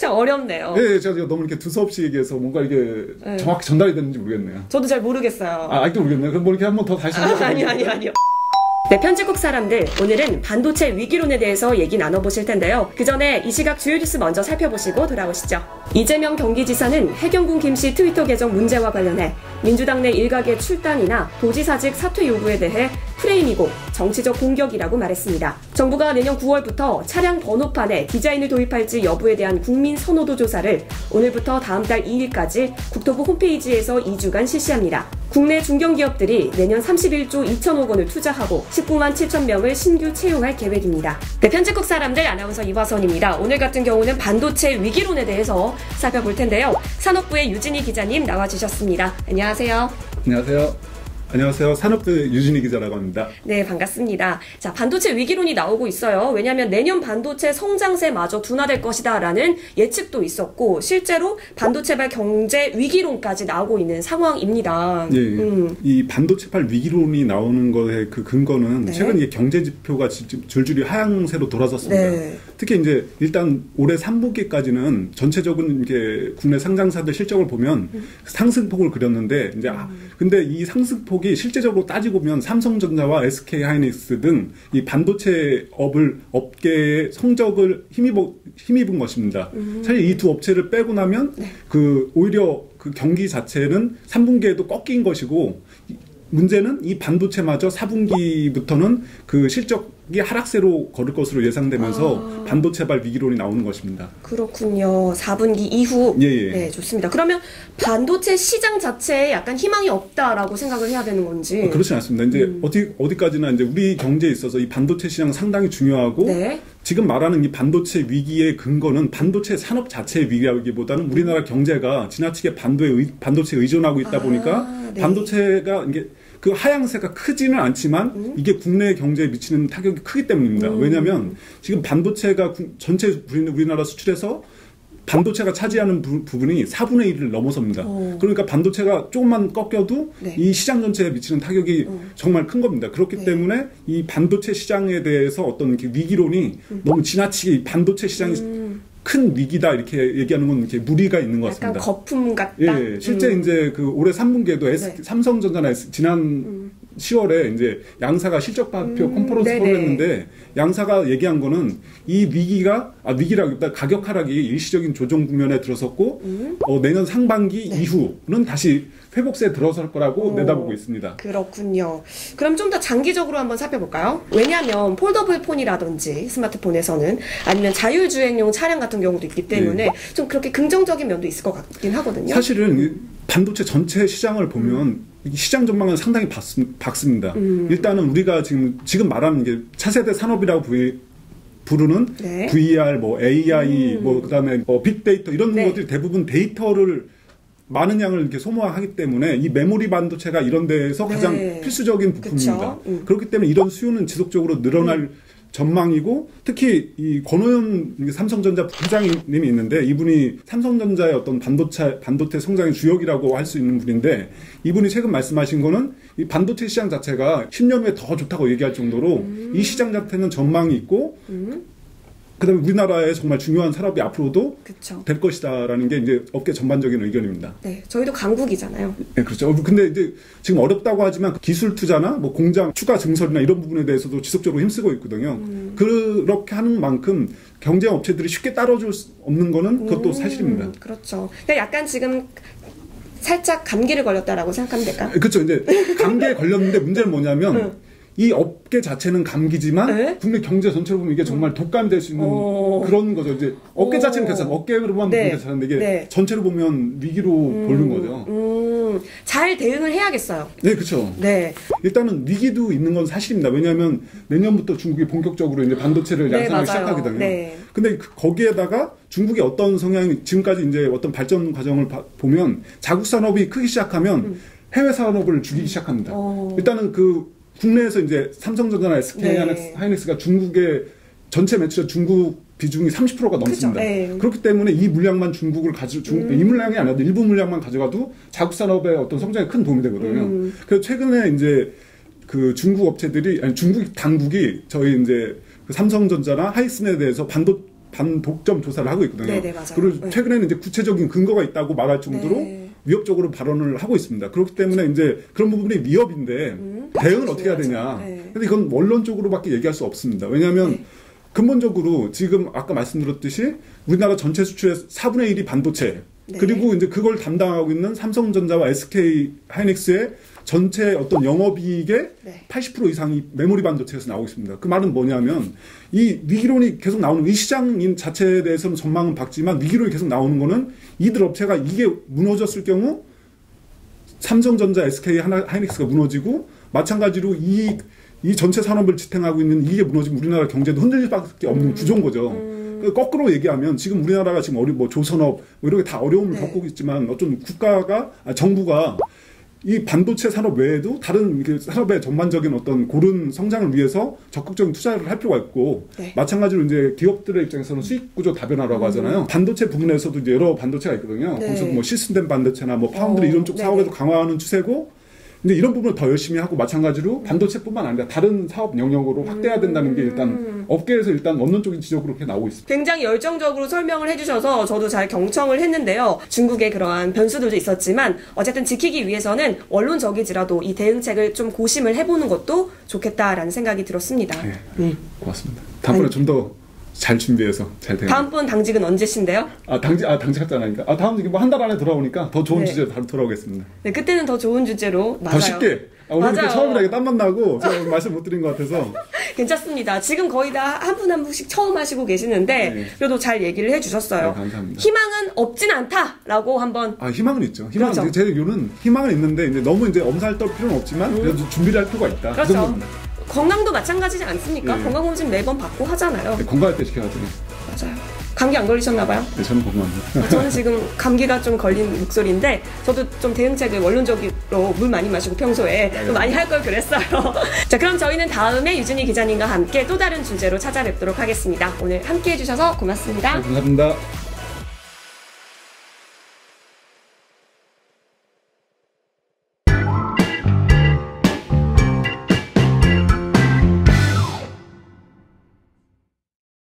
참 어렵네요. 네, 제가 너무 이렇게 두서없이 얘기해서 뭔가 이게 네. 정확히 전달이 되는지 모르겠네요. 저도 잘 모르겠어요. 아, 아직도 모르겠네요. 그럼 뭐 이렇게 한 번 더 다시 한번 아니 아니 아니요. 네, 편집국 사람들 오늘은 반도체 위기론에 대해서 얘기 나눠보실 텐데요. 그 전에 이 시각 주요 뉴스 먼저 살펴보시고 돌아오시죠. 이재명 경기지사는 해경군 김씨 트위터 계정 문제와 관련해 민주당 내 일각의 출당이나 도지사직 사퇴 요구에 대해 프레임이고 정치적 공격이라고 말했습니다. 정부가 내년 9월부터 차량 번호판에 디자인을 도입할지 여부에 대한 국민 선호도 조사를 오늘부터 다음 달 2일까지 국토부 홈페이지에서 2주간 실시합니다. 국내 중견기업들이 내년 31조 2천억 원을 투자하고 19만 7천 명을 신규 채용할 계획입니다. 네, 편집국 사람들 아나운서 이화선입니다. 오늘 같은 경우는 반도체 위기론에 대해서 살펴볼 텐데요. 산업부의 유진희 기자님 나와주셨습니다. 안녕하세요. 안녕하세요. 안녕하세요. 산업부 유진희 기자라고 합니다. 네, 반갑습니다. 자, 반도체 위기론이 나오고 있어요. 왜냐하면 내년 반도체 성장세마저 둔화될 것이다라는 예측도 있었고, 실제로 반도체발 경제 위기론까지 나오고 있는 상황입니다. 예, 예. 음, 이 반도체발 위기론이 나오는 거의 그 근거는 네. 최근 이게 경제 지표가 지- 줄줄이 하향세로 돌아섰습니다. 네. 특히 이제 일단 올해 3분기까지는 전체적인 이게 국내 상장사들 실적을 보면 음. 상승폭을 그렸는데 이제 아, 근데 이 상승폭이 실제적으로 따지고 보면 삼성전자와 SK 하이닉스 등 이 반도체 업을 업계의 성적을 힘입어 힘입은 것입니다. 음. 사실 이 두 업체를 빼고 나면 네. 그 오히려 그 경기 자체는 3분기에도 꺾인 것이고 이- 문제는 이 반도체마저 4분기부터는 그 실적이 하락세로 걸을 것으로 예상되면서 아. 반도체발 위기론이 나오는 것입니다. 그렇군요. 4분기 이후. 예, 예. 네, 좋습니다. 그러면 반도체 시장 자체에 약간 희망이 없다라고 생각을 해야 되는 건지. 어, 그렇지 않습니다. 이제 음. 어디 어디까지나 이제 우리 경제에 있어서 이 반도체 시장 상당히 중요하고 네. 지금 말하는 이 반도체 위기의 근거는 반도체 산업 자체의 위기라기보다는 우리나라 경제가 지나치게 반도에 의, 반도체에 의존하고 있다 아, 보니까 네. 반도체가 이게 그 하향세가 크지는 않지만 음. 이게 국내 경제에 미치는 타격이 크기 때문입니다. 왜냐하면 지금 반도체가 구- 전체 우리- 우리나라 수출에서 반도체가 차지하는 부, 분이 4분의 1을 넘어섭니다. 오. 그러니까 반도체가 조금만 꺾여도 네. 이 시장 전체에 미치는 타격이 정말 큰 겁니다. 그렇기 네. 때문에 이 반도체 시장에 대해서 어떤 위기론이 너무 지나치게 이 반도체 시장이 음, 큰 위기다 이렇게 얘기하는 건 이렇게 무리가 있는 것 약간 같습니다. 거품 같다. 예, 실제 음. 이제 그 올해 3분기에도 S, 네. 삼성전자나 S- 지난 10월에 이제 양사가 실적 발표 음, 컨퍼런스. 콜을 했는데 양사가 얘기한 거는 이 위기가 아 위기라기보다 가격 하락이 일시적인 조정 국면에 들어섰고 음. 어, 내년 상반기 이후는 다시 회복세에 들어설 거라고 오. 내다보고 있습니다. 그렇군요. 그럼 좀 더 장기적으로 한번 살펴볼까요? 왜냐하면 폴더블 폰이라든지 스마트폰에서는 아니면 자율주행용 차량 같은 경우도 있기 때문에 좀 그렇게 긍정적인 면도 있을 것 같긴 하거든요. 네. 사실은 이 반도체 전체 시장을 보면 이 시장 전망은 상당히 밝습, 밝습니다. 음. 일단은 우리가 지금 지금 말하는 게 차세대 산업이라고 부르, 부르는 네. VR, 뭐 AI, 음. 뭐 그다음에 뭐 빅데이터 이런 네. 것들이 대부분 데이터를 많은 양을 이렇게 소모하기 때문에 이 메모리 반도체가 이런 데에서 네. 가장 필수적인 부품입니다. 음. 그렇기 때문에 이런 수요는 지속적으로 늘어날 전망이고 특히 이 권호연 삼성전자 부장님이 있는데 이분이 삼성전자의 어떤 반도체 반도체 성장의 주역이라고 할 수 있는 분인데 이분이 최근 말씀하신 거는 이 반도체 시장 자체가 10년 후에 더 좋다고 얘기할 정도로 이 시장 자체는 전망이 있고 음, 그다음에 우리나라의 정말 중요한 산업이 앞으로도 그렇죠. 될 것이다라는 게 이제 업계 전반적인 의견입니다. 네, 저희도 강국이잖아요. 네, 그렇죠. 어, 근데 이제 지금 어렵다고 하지만 기술 투자나 뭐 공장 추가 증설이나 이런 부분에 대해서도 지속적으로 힘쓰고 있거든요. 음. 그렇게 하는 만큼 경쟁 업체들이 쉽게 따라줄 수 없는 거는 그것도 음, 사실입니다. 그렇죠. 그러니까 약간 지금 살짝 감기를 걸렸다라고 생각하면 될까요? 그렇죠. 이제 감기에 걸렸는데 문제는 뭐냐면 응. 이 업계 자체는 감기지만 네? 국내 경제 전체로 보면 이게 정말 독감이 될수 있는 어. 그런 거죠. 이제 업계 어. 자체는 괜찮아. 업계로만 네. 보면 괜찮은데 이게 네. 전체로 보면 위기로 보는 거죠. 음, 잘 대응을 해야겠어요. 네, 그렇죠. 네. 일단은 위기도 있는 건 사실입니다. 왜냐하면 내년부터 중국이 본격적으로 이제 반도체를 네, 양산하기 맞아요. 시작하거든요. 네. 근데 그- 거기에다가 중국의 어떤 성향이 지금까지 이제 어떤 발전 과정을 봐- 보면 자국 산업이 크기 시작하면 해외 산업을 죽이기 시작합니다. 음. 어. 일단은 그 국내에서 이제 삼성전자나 SK 네. 하이닉스가 중국의 전체 매출의 중국 비중이 30%가 넘습니다. 네. 그렇기 때문에 이 물량만 중국을 가져 중, 음. 이 물량이 아니라 일부 물량만 가져가도 자국 산업의 어떤 성장에 큰 도움이 되거든요. 음. 그래서 최근에 이제 그 중국 업체들이 아니 중국 당국이 저희 이제 그 삼성전자나 하이슨에 대해서 반도 반독점 조사를 하고 있거든요. 네네, 맞아요. 그리고 네. 최근에는 이제 구체적인 근거가 있다고 말할 정도로 네. 위협적으로 발언을 하고 있습니다. 그렇기 때문에 이제 그런 부분이 위협인데 대응은 어떻게 해야 되냐. 음. 네. 근데 이건 원론적으로밖에 얘기할 수 없습니다. 왜냐하면 네. 근본적으로 지금 아까 말씀드렸듯이 우리나라 전체 수출의 4분의 1이 반도체 네. 그리고 이제 그걸 담당하고 있는 삼성전자와 SK 하이닉스의 전체 어떤 영업이익의 네. 80% 이상이 메모리 반도체에서 나오고 있습니다. 그 말은 뭐냐면 이 위기론이 계속 나오는 이 시장인 자체에 대해서는 전망은 밝지만 위기론이 계속 나오는 거는 이들 업체가 이게 무너졌을 경우 삼성전자, SK 하나, 하이닉스가 무너지고 마찬가지로 이, 이 전체 산업을 지탱하고 있는 이게 무너지면 우리나라 경제도 흔들릴 수밖에 없는 음. 구조인 거죠. 그 거꾸로 얘기하면 지금 우리나라가 지금 어려 뭐 조선업 뭐 이런 게 다 어려움을 네. 겪고 있지만 어떤 국가가 아, 정부가 이 반도체 산업 외에도 다른 그 산업의 전반적인 어떤 고른 성장을 위해서 적극적인 투자를 할 필요가 있고 네. 마찬가지로 이제 기업들의 입장에서는 수익 구조 다변화라고 하잖아요. 반도체 부분에서도 이제 여러 반도체가 있거든요. 음. 네. 거기서 뭐 시스템 반도체나 뭐 파운드리 어, 이런 쪽 네네. 사업에도 강화하는 추세고 근데 이런 부분을 더 열심히 하고 마찬가지로 반도체뿐만 아니라 다른 사업 영역으로 확대해야 된다는 게 음. 일단 업계에서 일단 원론적인 지적으로 그렇게 나오고 있습니다. 굉장히 열정적으로 설명을 해주셔서 저도 잘 경청을 했는데요. 중국의 그러한 변수들도 있었지만 어쨌든 지키기 위해서는 원론적이지라도 이 대응책을 좀 고심을 해보는 것도 좋겠다라는 생각이 들었습니다. 네. 음. 고맙습니다. 다음번에 좀 더 잘 준비해서 잘 되는. 다음 분 당직은 언제신데요? 아 당직 아 당직했잖아요. 아 다음 뭐 한 달 안에 돌아오니까 더 좋은 네. 주제로 바로 돌아오겠습니다. 네, 그때는 더 좋은 주제로 맞아요. 더 쉽게. 아, 오늘 이렇게 맞아요. 처음이라 이게 땀만 나고 제가 말씀 못 드린 것 같아서 괜찮습니다. 지금 거의 다 한 분 한 분씩 처음 하시고 계시는데 네. 그래도 잘 얘기를 해주셨어요. 네, 감사합니다. 희망은 없진 않다라고 한번 아 희망은 있죠. 희망은 그렇죠. 제 얘기는 희망은 있는데 이제 너무 이제 엄살 떨 필요는 없지만 그래도 준비를 할 필요가 있다. 그 그렇죠. 정도입니다. 건강도 마찬가지지 않습니까? 네. 건강검진 매번 받고 하잖아요. 네, 건강할 때 지켜야죠. 맞아요. 감기 안 걸리셨나봐요? 네, 저는 건강합니다. 저는 지금 감기가 좀 걸린 목소리인데 저도 좀 대응책을 원론적으로 물 많이 마시고 평소에 좀 많이 할 걸 그랬어요. 자 그럼 저희는 다음에 유진희 기자님과 함께 또 다른 주제로 찾아뵙도록 하겠습니다. 오늘 함께 해주셔서 고맙습니다. 네, 감사합니다.